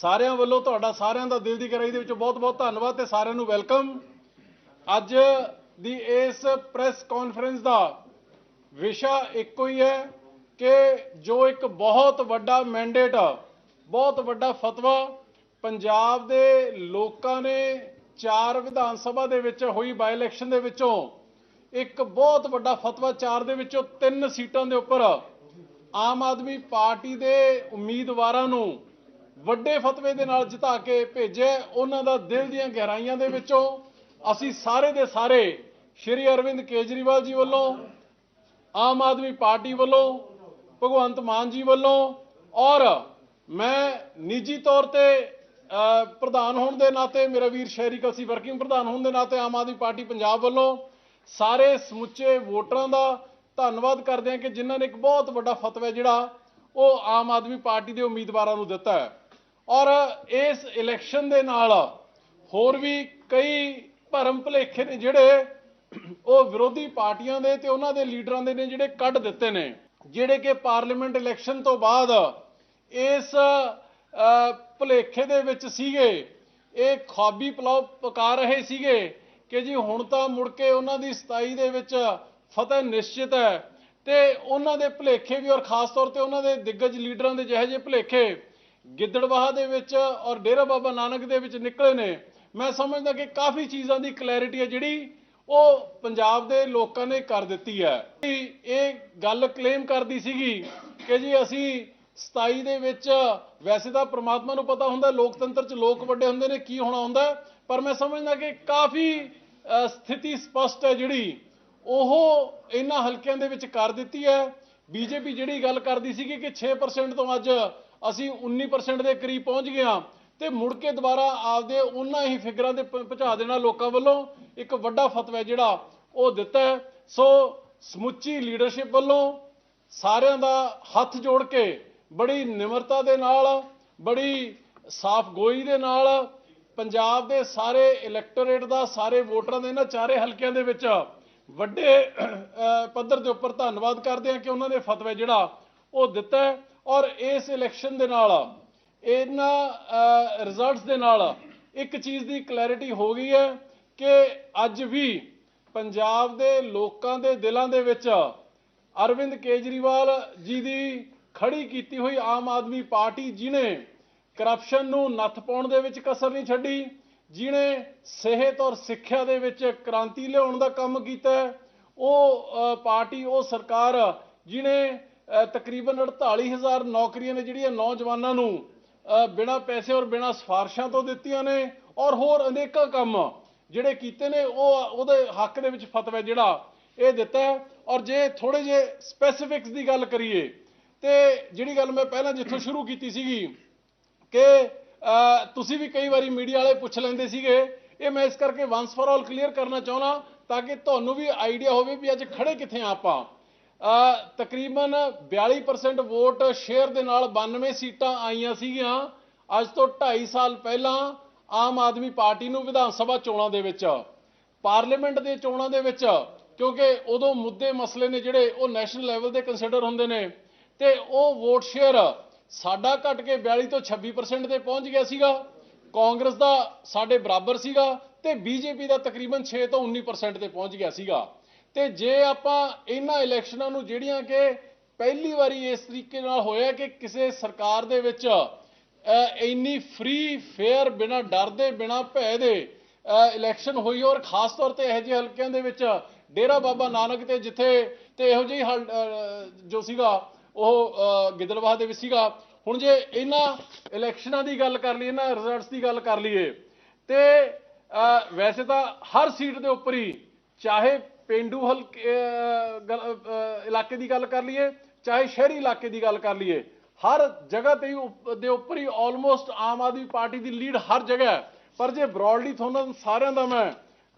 ਸਾਰਿਆਂ ਵੱਲੋਂ ਤੁਹਾਡਾ ਸਾਰਿਆਂ ਦਾ ਦਿਲ ਦੀ ਗਹਿਰਾਈ ਦੇ ਵਿੱਚੋਂ ਬਹੁਤ-ਬਹੁਤ ਧੰਨਵਾਦ ਤੇ ਸਾਰਿਆਂ ਨੂੰ ਵੈਲਕਮ। ਅੱਜ ਦੀ ਇਸ ਪ੍ਰੈਸ ਕਾਨਫਰੰਸ ਦਾ ਵਿਸ਼ਾ ਇੱਕੋ ਹੀ ਹੈ ਕਿ ਜੋ ਇੱਕ ਬਹੁਤ ਵੱਡਾ ਮੈਂਡੇਟ ਬਹੁਤ ਵੱਡਾ ਫਤਵਾ ਪੰਜਾਬ ਦੇ ਲੋਕਾਂ ਨੇ ਚਾਰ ਵਿਧਾਨ ਸਭਾ ਦੇ ਵਿੱਚ ਹੋਈ ਬਾਈ ਇਲੈਕਸ਼ਨ ਦੇ ਵਿੱਚੋਂ ਇੱਕ ਬਹੁਤ ਵੱਡਾ ਫਤਵਾ ਚਾਰ ਦੇ ਵਿੱਚੋਂ ਤਿੰਨ ਸੀਟਾਂ ਦੇ ਉੱਪਰ ਆਮ ਆਦਮੀ ਪਾਰਟੀ ਦੇ ਉਮੀਦਵਾਰਾਂ ਨੂੰ ਵੱਡੇ ਫਤਵੇ ਦੇ ਨਾਲ ਜਿਤਾ ਕੇ ਭੇਜਿਆ ਉਹਨਾਂ ਦਾ ਦਿਲ ਦੀਆਂ ਗਹਿਰਾਈਆਂ ਦੇ ਵਿੱਚੋਂ ਅਸੀਂ ਸਾਰੇ ਦੇ ਸਾਰੇ ਸ਼੍ਰੀ ਅਰਵਿੰਦ ਕੇਜਰੀਵਾਲ ਜੀ ਵੱਲੋਂ, ਆਮ ਆਦਮੀ ਪਾਰਟੀ ਵੱਲੋਂ, ਭਗਵੰਤ ਮਾਨ ਜੀ ਵੱਲੋਂ ਔਰ ਮੈਂ ਨਿੱਜੀ ਤੌਰ ਤੇ ਪ੍ਰਧਾਨ ਹੋਣ ਦੇ ਨਾਤੇ, ਮੇਰਾ ਵੀਰ ਸ਼ਹਿਰੀ ਕਲਸੀ ਵਰਕਿੰਗ ਪ੍ਰਧਾਨ ਹੋਣ ਦੇ ਨਾਤੇ ਆਮ ਆਦਮੀ ਪਾਰਟੀ ਪੰਜਾਬ ਵੱਲੋਂ ਸਾਰੇ ਸਮੁੱਚੇ ਵੋਟਰਾਂ ਦਾ ਧੰਨਵਾਦ ਕਰਦੇ ਹਾਂ ਕਿ ਜਿਨ੍ਹਾਂ ਨੇ ਇੱਕ ਬਹੁਤ ਵੱਡਾ ਫਤਵਾ ਜਿਹੜਾ ਉਹ ਆਮ ਆਦਮੀ ਪਾਰਟੀ ਦੇ ਉਮੀਦਵਾਰਾਂ ਨੂੰ ਦਿੱਤਾ ਹੈ। ਔਰ ਇਸ ਇਲੈਕਸ਼ਨ ਦੇ ਨਾਲ ਹੋਰ ਵੀ ਕਈ ਭਰਮ ਭੁਲੇਖੇ ਨੇ ਜਿਹੜੇ ਉਹ ਵਿਰੋਧੀ ਪਾਰਟੀਆਂ ਦੇ ਤੇ ਉਹਨਾਂ ਦੇ ਲੀਡਰਾਂ ਦੇ ਨੇ ਜਿਹੜੇ ਕੱਢ ਦਿੱਤੇ ਨੇ ਜਿਹੜੇ ਕਿ ਪਾਰਲੀਮੈਂਟ ਇਲੈਕਸ਼ਨ ਤੋਂ ਬਾਅਦ ਇਸ ਅਹ, ਭੁਲੇਖੇ ਦੇ ਵਿੱਚ ਸੀਗੇ। ਇਹ ਖਾਬੀ ਪਲਾਉ ਪਕਾ ਰਹੇ ਸੀਗੇ ਕਿ ਜੀ ਹੁਣ ਤਾਂ ਮੁੜ ਕੇ ਉਹਨਾਂ ਦੀ 27 ਦੇ ਵਿੱਚ ਫਤਿਹ ਨਿਸ਼ਚਿਤ ਹੈ ਤੇ ਉਹਨਾਂ ਦੇ ਭੁਲੇਖੇ ਵੀ ਔਰ ਖਾਸ ਤੌਰ ਤੇ ਉਹਨਾਂ ਦੇ ਦਿੱਗਜ ਲੀਡਰਾਂ ਦੇ ਜਿਹੇ ਜਿਹੇ ਭੁਲੇਖੇ ਗਿੱਦੜਵਾਹਾ ਦੇ ਵਿੱਚ ਔਰ ਡੇਰਾ ਬਾਬਾ ਨਾਨਕ ਦੇ ਵਿੱਚ ਨਿਕਲੇ ਨੇ। ਮੈਂ ਸਮਝਦਾ ਕਿ ਕਾਫੀ ਚੀਜ਼ਾਂ ਦੀ ਕਲੈਰਿਟੀ ਹੈ ਜਿਹੜੀ ਉਹ ਪੰਜਾਬ ਦੇ ਲੋਕਾਂ ਨੇ ਕਰ ਦਿੱਤੀ ਹੈ। ਇਹ ਗੱਲ ਕਲੇਮ ਕਰਦੀ ਸੀਗੀ ਕਿ ਜੀ ਅਸੀਂ 27 ਦੇ ਵਿੱਚ ਵੈਸੇ ਤਾਂ ਪ੍ਰਮਾਤਮਾ ਨੂੰ ਪਤਾ ਹੁੰਦਾ, ਲੋਕਤੰਤਰ 'ਚ ਲੋਕ ਵੱਡੇ ਹੁੰਦੇ ਨੇ, ਕੀ ਹੋਣਾ ਹੁੰਦਾ ਪਰ ਮੈਂ ਸਮਝਦਾ ਕਿ ਕਾਫੀ ਸਥਿਤੀ ਸਪਸ਼ਟ ਹੈ ਜਿਹੜੀ ਉਹ ਇਹਨਾਂ ਹਲਕਿਆਂ ਦੇ ਵਿੱਚ ਕਰ ਦਿੱਤੀ ਹੈ। ਬੀਜੇਪੀ ਜਿਹੜੀ ਗੱਲ ਕਰਦੀ ਸੀਗੀ ਕਿ 6% ਤੋਂ ਅੱਜ ਅਸੀਂ 19% ਦੇ ਕਰੀਬ ਪਹੁੰਚ ਗਏ ਹਾਂ ਤੇ ਮੁੜ ਕੇ ਦੁਬਾਰਾ ਆਪਦੇ ਉਹਨਾਂ ਹੀ ਫਿਗਰਾਂ ਦੇ ਪਹੁੰਚਾ ਦੇਣਾ ਲੋਕਾਂ ਵੱਲੋਂ ਇੱਕ ਵੱਡਾ ਫਤਵਾ ਜਿਹੜਾ ਉਹ ਦਿੱਤਾ ਸੋ ਸਮੁੱਚੀ ਲੀਡਰਸ਼ਿਪ ਵੱਲੋਂ ਸਾਰਿਆਂ ਦਾ ਹੱਥ ਜੋੜ ਕੇ ਬੜੀ ਨਿਮਰਤਾ ਦੇ ਨਾਲ, ਬੜੀ ਸਾਫ਼ ਗੋਈ ਦੇ ਨਾਲ ਪੰਜਾਬ ਦੇ ਸਾਰੇ ਇਲੈਕਟੋਰੇਟ ਦਾ, ਸਾਰੇ ਵੋਟਰਾਂ ਦੇ ਇਹਨਾਂ ਚਾਰੇ ਹਲਕਿਆਂ ਦੇ ਵਿੱਚ ਵੱਡੇ ਪੱਧਰ ਦੇ ਉੱਪਰ ਧੰਨਵਾਦ ਕਰਦੇ ਹਾਂ ਕਿ ਉਹਨਾਂ ਨੇ ਫਤਵਾ ਜਿਹੜਾ ਉਹ ਦਿੱਤਾ ਔਰ ਇਸ ਇਲੈਕਸ਼ਨ ਦੇ ਨਾਲ, ਇਹਨਾਂ ਰਿਜ਼ਲਟਸ ਦੇ ਨਾਲ ਇੱਕ ਚੀਜ਼ ਦੀ ਕਲੈਰਿਟੀ ਹੋ ਗਈ ਹੈ ਕਿ ਅੱਜ ਵੀ ਪੰਜਾਬ ਦੇ ਲੋਕਾਂ ਦੇ ਦਿਲਾਂ ਦੇ ਵਿੱਚ ਅਰਵਿੰਦ ਕੇਜਰੀਵਾਲ ਜੀ ਦੀ ਖੜੀ ਕੀਤੀ ਹੋਈ ਆਮ ਆਦਮੀ ਪਾਰਟੀ ਜਿਨੇ ਕਰਪਸ਼ਨ ਨੂੰ ਨੱਥ ਪਾਉਣ ਦੇ ਵਿੱਚ ਕਸਰ ਨਹੀਂ ਛੱਡੀ ਜਿਨੇ ਸਿਹਤ ਔਰ ਸਿੱਖਿਆ ਦੇ ਵਿੱਚ ਕ੍ਰਾਂਤੀ ਲਿਆਉਣ ਦਾ ਕੰਮ ਕੀਤਾ ਉਹ ਪਾਰਟੀ, ਉਹ ਸਰਕਾਰ ਜਿਨੇ ਤਕਰੀਬਨ 48000 ਨੌਕਰੀਆਂ ਨੇ ਜਿਹੜੀਆਂ ਨੌਜਵਾਨਾਂ ਨੂੰ ਬਿਨਾਂ ਪੈਸੇ ਔਰ ਬਿਨਾਂ ਸਿਫਾਰਸ਼ਾਂ ਤੋਂ ਦਿੱਤੀਆਂ ਨੇ ਔਰ ਹੋਰ ਅਨੇਕਾਂ ਕੰਮ ਜਿਹੜੇ ਕੀਤੇ ਨੇ, ਉਹ ਉਹਦੇ ਹੱਕ ਦੇ ਵਿੱਚ ਫਤਵਾ ਜਿਹੜਾ ਇਹ ਦਿੱਤਾ ਔਰ ਜੇ ਥੋੜੇ ਜੇ ਸਪੈਸੀਫਿਕਸ ਦੀ ਗੱਲ ਕਰੀਏ, ਤੇ ਜਿਹੜੀ ਗੱਲ ਮੈਂ ਪਹਿਲਾਂ ਜਿੱਥੋਂ ਸ਼ੁਰੂ ਕੀਤੀ ਸੀਗੀ ਕਿ ਤੁਸੀਂ ਵੀ ਕਈ ਵਾਰੀ ਮੀਡੀਆ ਵਾਲੇ ਪੁੱਛ ਲੈਂਦੇ ਸੀਗੇ, ਇਹ ਮੈਂ ਇਸ ਕਰਕੇ ਵਾਂਸ ਫॉर ਆਲ ਕਲੀਅਰ ਕਰਨਾ ਚਾਹੁੰਦਾ ਤਾਂ ਕਿ ਤੁਹਾਨੂੰ ਵੀ ਆਈਡੀਆ ਹੋਵੇ ਵੀ ਅੱਜ ਖੜੇ ਕਿੱਥੇ ਆ ਆਪਾਂ। ਤਕਰੀਬਨ 42% ਵੋਟ ਸ਼ੇਅਰ ਦੇ ਨਾਲ 92 ਸੀਟਾਂ ਆਈਆਂ ਸੀਗੀਆਂ। ਅੱਜ ਤੋਂ 2.5 ਸਾਲ ਪਹਿਲਾਂ ਆਮ ਆਦਮੀ ਪਾਰਟੀ ਨੂੰ ਵਿਧਾਨ ਸਭਾ ਚੋਣਾਂ ਦੇ ਵਿੱਚ, ਪਾਰਲੀਮੈਂਟ ਦੇ ਚੋਣਾਂ ਦੇ ਵਿੱਚ, ਕਿਉਂਕਿ ਉਦੋਂ ਮੁੱਦੇ ਮਸਲੇ ਨੇ ਜਿਹੜੇ, ਉਹ ਨੈਸ਼ਨਲ ਲੈਵਲ ਦੇ ਕੰਸੀਡਰ ਹੁੰਦੇ ਨੇ। ਤੇ ਉਹ ਵੋਟ ਸ਼ੇਅਰ ਸਾਡਾ ਘਟ ਕੇ 42 ਤੋਂ 26% ਤੇ ਪਹੁੰਚ ਗਿਆ ਸੀਗਾ। ਕਾਂਗਰਸ ਦਾ ਸਾਡੇ ਬਰਾਬਰ ਸੀਗਾ ਤੇ ਬੀਜੇਪੀ ਦਾ ਤਕਰੀਬਨ 6 ਤੋਂ 19% ਤੇ ਪਹੁੰਚ ਗਿਆ ਸੀਗਾ। ਤੇ ਜੇ ਆਪਾਂ ਇਹਨਾਂ ਇਲੈਕਸ਼ਨਾਂ ਨੂੰ ਜਿਹੜੀਆਂ ਕਿ ਪਹਿਲੀ ਵਾਰੀ ਇਸ ਤਰੀਕੇ ਨਾਲ ਹੋਇਆ ਕਿ ਕਿਸੇ ਸਰਕਾਰ ਦੇ ਵਿੱਚ ਇੰਨੀ ਫ੍ਰੀ ਫੇਅਰ ਬਿਨਾ ਡਰ ਦੇ ਬਿਨਾ ਭੈ ਦੇ ਇਲੈਕਸ਼ਨ ਹੋਈ ਔਰ ਖਾਸ ਤੌਰ ਤੇ ਇਹੋ ਜਿਹੇ ਹਲਕਿਆਂ ਦੇ ਵਿੱਚ ਡੇਰਾ ਬਾਬਾ ਨਾਨਕ ਤੇ ਜਿੱਥੇ ਤੇ ਇਹੋ ਜਿਹੀ ਹਲ- ਜੋ ਸੀਗਾ ਉਹ ਅਹ, ਦੇ ਵਿੱਚ ਸੀਗਾ ਹੁਣ ਜੇ ਇਹਨਾਂ ਇਲੈਕਸ਼ਨਾਂ ਦੀ ਗੱਲ ਕਰ ਲਈਏ ਇਹਨਾਂ ਰਿਜ਼ਲਟਸ ਦੀ ਗੱਲ ਕਰ ਲਈਏ ਤੇ ਵੈਸੇ ਤਾਂ ਹਰ ਸੀਟ ਦੇ ਉੱਪਰ ਹੀ ਚਾਹੇ ਪਿੰਡੂ ਹਲਕੇ ਅਹ, ਗੱਲ- ਇਲਾਕੇ ਦੀ ਗੱਲ ਕਰ ਲਈਏ ਚਾਹੇ ਸ਼ਹਿਰੀ ਇਲਾਕੇ ਦੀ ਗੱਲ ਕਰ ਲਈਏ ਹਰ ਜਗ੍ਹਾ ਤੇ ਹੀ ਉੱਪ- ਦੇ ਉੱਪਰ ਹੀ ਆਲਮੋਸਟ ਆਮ ਆਦਮੀ ਪਾਰਟੀ ਦੀ ਲੀਡ ਹਰ ਜਗ੍ਹਾ ਹੈ। ਪਰ ਜੇ ਬ੍ਰੌਡਲੀ ਤੁਹਾਨੂੰ ਸਾਰਿਆਂ ਦਾ ਮੈਂ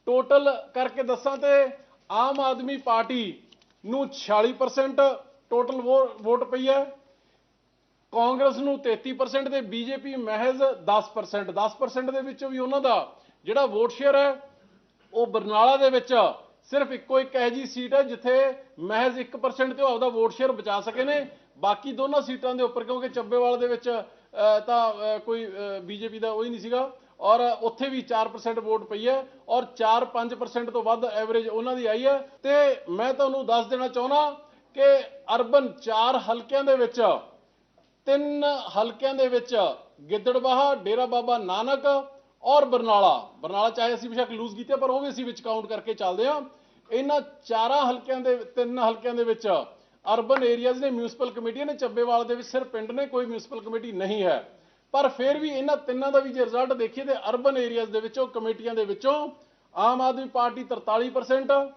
ਟੋਟਲ ਕਰਕੇ ਦੱਸਾਂ ਤੇ ਆਮ ਆਦਮੀ ਪਾਰਟੀ ਨੂੰ 46% ਟੋਟਲ ਵੋਟ ਪਈ ਹੈ। ਕਾਂਗਰਸ ਨੂੰ 33% ਤੇ ਬੀਜੇਪੀ ਮਹਿਜ਼ 10% 10% ਦੇ ਵਿੱਚੋਂ ਵੀ ਉਹਨਾਂ ਦਾ ਜਿਹੜਾ ਵੋਟ ਸ਼ੇਅਰ ਹੈ ਉਹ ਬਰਨਾਲਾ ਦੇ ਵਿੱਚ ਸਿਰਫ ਇੱਕੋ ਇੱਕ ਇਹੋ ਜਿਹੀ ਸੀਟ ਹੈ ਜਿੱਥੇ ਮਹਿਜ਼ 1% ਤੇ ਉਹ ਆਪਦਾ ਵੋਟ ਸ਼ੇਅਰ ਬਚਾ ਸਕੇ ਨੇ। ਬਾਕੀ ਦੋਨਾਂ ਸੀਟਾਂ ਦੇ ਉੱਪਰ ਕਿਉਂਕਿ ਚੱਬੇਵਾਲ ਦੇ ਵਿੱਚ ਅਹ, ਤਾਂ ਅਹ, ਕੋਈ ਬੀਜੇਪੀ ਦਾ ਉਹ ਹੀ ਨਹੀਂ ਸੀਗਾ। ਔਰ ਉੱਥੇ ਵੀ 4% ਵੋਟ ਪਈ ਹੈ ਔਰ 4-5% ਤੋਂ ਵੱਧ ਐਵਰੇਜ ਉਹਨਾਂ ਦੀ ਆਈ ਹੈ। ਤੇ ਮੈਂ ਤੁਹਾਨੂੰ ਦੱਸ ਦੇਣਾ ਚਾਹੁੰਦਾ ਕਿ ਅਰਬਨ 4 ਹਲਕਿਆਂ ਦੇ ਵਿੱਚ ਤਿੰਨ ਹਲਕਿਆਂ ਦੇ ਵਿੱਚ ਗਿੱਦੜਬਾਹਾ ਡੇਰਾ ਬਾਬਾ ਨਾਨਕ ਔਰ ਬਰਨਾਲਾ। ਬਰਨਾਲਾ ਚਾਹੇ ਅਸੀਂ ਬੇਸ਼ੱਕ ਲੂਜ਼ ਕੀਤੇ ਪਰ ਉਹ ਵੀ ਅਸੀਂ ਵਿੱਚ ਕਾਊਂਟ ਕਰਕੇ ਚੱਲਦੇ ਹਾਂ। ਇਹਨਾਂ ਚਾਰਾਂ ਹਲਕਿਆਂ ਦੇ, ਤਿੰਨ ਹਲਕਿਆਂ ਦੇ ਵਿੱਚ ਅਰਬਨ ਏਰੀਆਜ਼ ਨੇ ਮਿਊਨਿਸਪਲ ਕਮੇਟੀਆਂ ਨੇ, ਚੱਬੇਵਾਲ ਦੇ ਵਿੱਚ ਸਿਰਫ ਪਿੰਡ ਨੇ, ਕੋਈ ਮਿਊਨਿਸਪਲ ਕਮੇਟੀ ਨਹੀਂ ਹੈ। ਪਰ ਫਿਰ ਵੀ ਇਹਨਾਂ ਤਿੰਨਾਂ ਦਾ ਵੀ ਜੇ ਰਿਜ਼ਲਟ ਦੇਖੀਏ ਤੇ ਅਰਬਨ ਏਰੀਆਜ਼ ਦੇ ਵਿੱਚੋਂ, ਕਮੇਟੀਆਂ ਦੇ ਵਿੱਚੋਂ ਆਮ ਆਦਮੀ ਪਾਰਟੀ 43%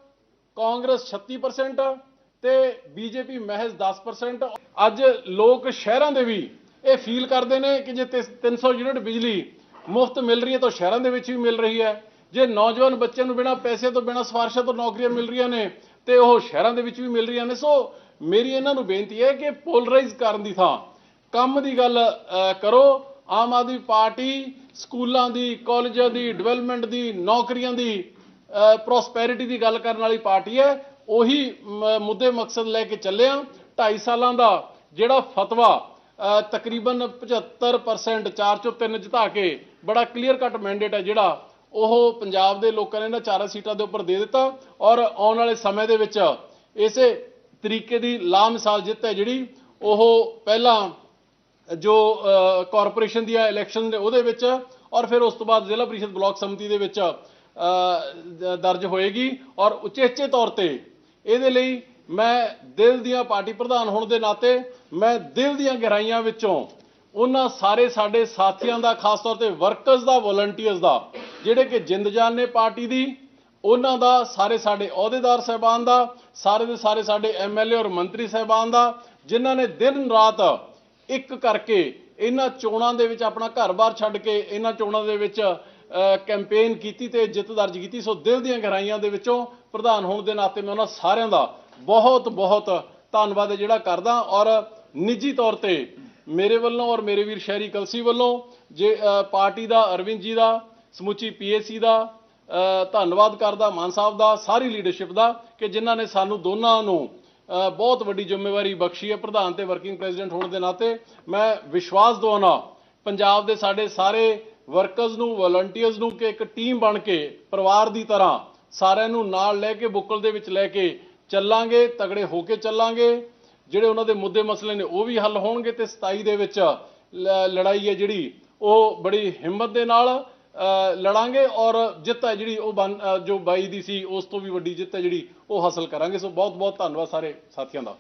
ਕਾਂਗਰਸ 36% ਤੇ ਬੀਜੇਪੀ ਮਹਿਜ਼ 10% ਅੱਜ ਲੋਕ ਸ਼ਹਿਰਾਂ ਦੇ ਵੀ ਇਹ ਫੀਲ ਕਰਦੇ ਨੇ ਕਿ ਜੇ ਤਿਸ- 300 ਯੂਨਿਟ ਬਿਜਲੀ ਮੁਫਤ ਮਿਲ ਰਹੀ ਹੈ ਤਾਂ ਸ਼ਹਿਰਾਂ ਦੇ ਵਿੱਚ ਵੀ ਮਿਲ ਰਹੀ ਹੈ। ਜੇ ਨੌਜਵਾਨ ਬੱਚਿਆਂ ਨੂੰ ਬਿਨਾਂ ਪੈਸੇ ਤੋਂ ਬਿਨਾਂ ਸਿਫਾਰਸ਼ਾਂ ਤੋਂ ਨੌਕਰੀਆਂ ਮਿਲ ਰਹੀਆਂ ਨੇ ਤੇ ਉਹ ਸ਼ਹਿਰਾਂ ਦੇ ਵਿੱਚ ਵੀ ਮਿਲ ਰਹੀਆਂ ਨੇ, ਸੋ ਮੇਰੀ ਇਹਨਾਂ ਨੂੰ ਬੇਨਤੀ ਹੈ ਕਿ ਪੋਲਰਾਈਜ਼ ਕਰਨ ਦੀ ਥਾਂ। ਕੰਮ ਦੀ ਗੱਲ ਕਰੋ। ਆਮ ਆਦਮੀ ਪਾਰਟੀ ਸਕੂਲਾਂ ਦੀ, ਕਾਲਜਾਂ ਦੀ, ਡਿਵੈਲਪਮੈਂਟ ਦੀ, ਨੌਕਰੀਆਂ ਦੀ ਪ੍ਰੋਸਪੈਰਿਟੀ ਦੀ ਗੱਲ ਕਰਨ ਵਾਲੀ ਪਾਰਟੀ ਹੈ। ਉਹੀ ਮੁੱਦੇ ਮਕਸਦ ਲੈ ਕੇ ਚੱਲਿਆ 2.5 ਸਾਲਾਂ ਦਾ ਜਿਹੜਾ ਫਤਵਾ ਤਕਰੀਬਨ 75% 4 ਚੋਂ 3 ਜਿਤਾ ਕੇ ਬੜਾ ਕਲੀਅਰ ਕੱਟ ਮੈਂਡੇਟ ਹੈ ਜਿਹੜਾ ਉਹ ਪੰਜਾਬ ਦੇ ਲੋਕਾਂ ਨੇ ਇਹਨਾਂ ਚਾਰਾਂ ਸੀਟਾਂ ਦੇ ਉੱਪਰ ਦੇ ਦਿੱਤਾ ਔਰ ਆਉਣ ਵਾਲੇ ਸਮੇਂ ਦੇ ਵਿੱਚ ਇਸੇ ਤਰੀਕੇ ਦੀ ਲਾਮਿਸਾਲ ਜਿੱਤ ਹੈ ਜਿਹੜੀ ਉਹ ਪਹਿਲਾਂ ਜੋ ਕਾਰਪੋਰੇਸ਼ਨ ਦੀਆਂ ਇਲੈਕਸ਼ਨ ਨੇ ਉਹਦੇ ਵਿੱਚ ਔਰ ਫਿਰ ਉਸ ਤੋਂ ਬਾਅਦ ਜ਼ਿਲ੍ਹਾ ਪ੍ਰੀਸ਼ਦ ਬਲਾਕ ਸਮਿਤੀ ਦੇ ਵਿੱਚ ਦਰਜ ਹੋਏਗੀ ਔਰ ਉਚੇਚੇ ਤੌਰ ਤੇ ਇਹਦੇ ਲਈ ਮੈਂ ਦਿਲ ਦੀਆਂ ਪਾਰਟੀ ਪ੍ਰਧਾਨ ਹੋਣ ਦੇ ਨਾਤੇ ਮੈਂ ਦਿਲ ਦੀਆਂ ਗਹਿਰਾਈਆਂ ਵਿੱਚੋਂ ਉਹਨਾਂ ਸਾਰੇ ਸਾਡੇ ਸਾਥੀਆਂ ਦਾ, ਖਾਸ ਤੌਰ ਤੇ ਵਰਕਰਸ ਦਾ ਵੋਲੰਟੀਅਰਸ ਦਾ, ਜਿਹੜੇ ਕਿ ਜਿੰਦ ਜਾਨ ਨੇ ਪਾਰਟੀ ਦੀ, ਉਹਨਾਂ ਦਾ, ਸਾਰੇ ਸਾਡੇ ਅਹੁਦੇਦਾਰ ਸਹਿਬਾਨ ਦਾ, ਸਾਰੇ ਦੇ ਸਾਰੇ ਸਾਡੇ ਐਮਐਲਏ ਔਰ ਮੰਤਰੀ ਸਹਿਬਾਨ ਦਾ, ਜਿਨ੍ਹਾਂ ਨੇ ਦਿਨ ਰਾਤ ਇੱਕ ਕਰਕੇ ਇਹਨਾਂ ਚੋਣਾਂ ਦੇ ਵਿੱਚ ਆਪਣਾ ਘਰ-ਬਾਰ ਛੱਡ ਕੇ ਇਹਨਾਂ ਚੋਣਾਂ ਦੇ ਵਿੱਚ ਕੈਂਪੇਨ ਕੀਤੀ ਤੇ ਜਿੱਤ ਦਰਜ ਕੀਤੀ। ਸੋ ਦਿਲ ਦੀਆਂ ਗਹਿਰਾਈਆਂ ਦੇ ਵਿੱਚੋਂ ਪ੍ਰਧਾਨ ਹੋਣ ਦੇ ਨਾਤੇ ਮੈਂ ਉਹਨਾਂ ਸਾਰਿਆਂ ਦਾ ਬਹੁਤ ਬਹੁਤ ਧੰਨਵਾਦ ਜਿਹੜਾ ਕਰਦਾ ਔਰ ਨਿੱਜੀ ਤੌਰ ਤੇ ਮੇਰੇ ਵੱਲੋਂ ਔਰ ਮੇਰੇ ਵੀਰ ਸ਼ਹਿਰੀ ਕਲਸੀ ਵੱਲੋਂ ਜੇ ਪਾਰਟੀ ਦਾ, ਅਰਵਿੰਦ ਜੀ ਦਾ, ਸਮੁੱਚੀ ਪੀਏਸੀ ਦਾ ਧੰਨਵਾਦ ਕਰਦਾ, ਮਾਨ ਸਾਹਿਬ ਦਾ, ਸਾਰੀ ਲੀਡਰਸ਼ਿਪ ਦਾ, ਕਿ ਜਿਨ੍ਹਾਂ ਨੇ ਸਾਨੂੰ ਦੋਨਾਂ ਨੂੰ ਬਹੁਤ ਵੱਡੀ ਜ਼ਿੰਮੇਵਾਰੀ ਬਖਸ਼ੀ ਹੈ, ਪ੍ਰਧਾਨ ਤੇ ਵਰਕਿੰਗ ਪ੍ਰੈਜ਼ੀਡੈਂਟ ਹੋਣ ਦੇ ਨਾਤੇ। ਮੈਂ ਵਿਸ਼ਵਾਸ ਦਵਾਉਣਾ, ਪੰਜਾਬ ਦੇ ਸਾਡੇ ਸਾਰੇ ਵਰਕਰਸ ਨੂੰ ਵਲੰਟੀਅਰਸ ਨੂੰ, ਕਿ ਇੱਕ ਟੀਮ ਬਣ ਕੇ, ਪਰਿਵਾਰ ਦੀ ਤਰ੍ਹਾਂ ਸਾਰਿਆਂ ਨੂੰ ਨਾਲ ਲੈ ਕੇ, ਬੁੱਕਲ ਦੇ ਵਿੱਚ ਲੈ ਕੇ ਚੱਲਾਂਗੇ, ਤਗੜੇ ਹੋ ਕੇ ਚੱਲਾਂਗੇ। ਜਿਹੜੇ ਉਹਨਾਂ ਦੇ ਮੁੱਦੇ ਮਸਲੇ ਨੇ, ਉਹ ਵੀ ਹੱਲ ਹੋਣਗੇ ਤੇ 27 ਦੇ ਵਿੱਚ ਲੜਾਈ ਹੈ ਜਿਹੜੀ, ਉਹ ਬੜੀ ਹਿੰਮਤ ਦੇ ਨਾਲ ਲੜਾਂਗੇ ਔਰ ਜਿੱਤ ਹੈ ਜਿਹੜੀ ਉਹ ਬਣ- ਜੋ 22 ਦੀ ਸੀ, ਉਸ ਤੋਂ ਵੀ ਵੱਡੀ ਜਿੱਤ ਹੈ ਜਿਹੜੀ, ਉਹ ਹਾਸਲ ਕਰਾਂਗੇ। ਸੋ ਬਹੁਤ ਬਹੁਤ ਧੰਨਵਾਦ ਸਾਰੇ ਸਾਥੀਆਂ ਦਾ।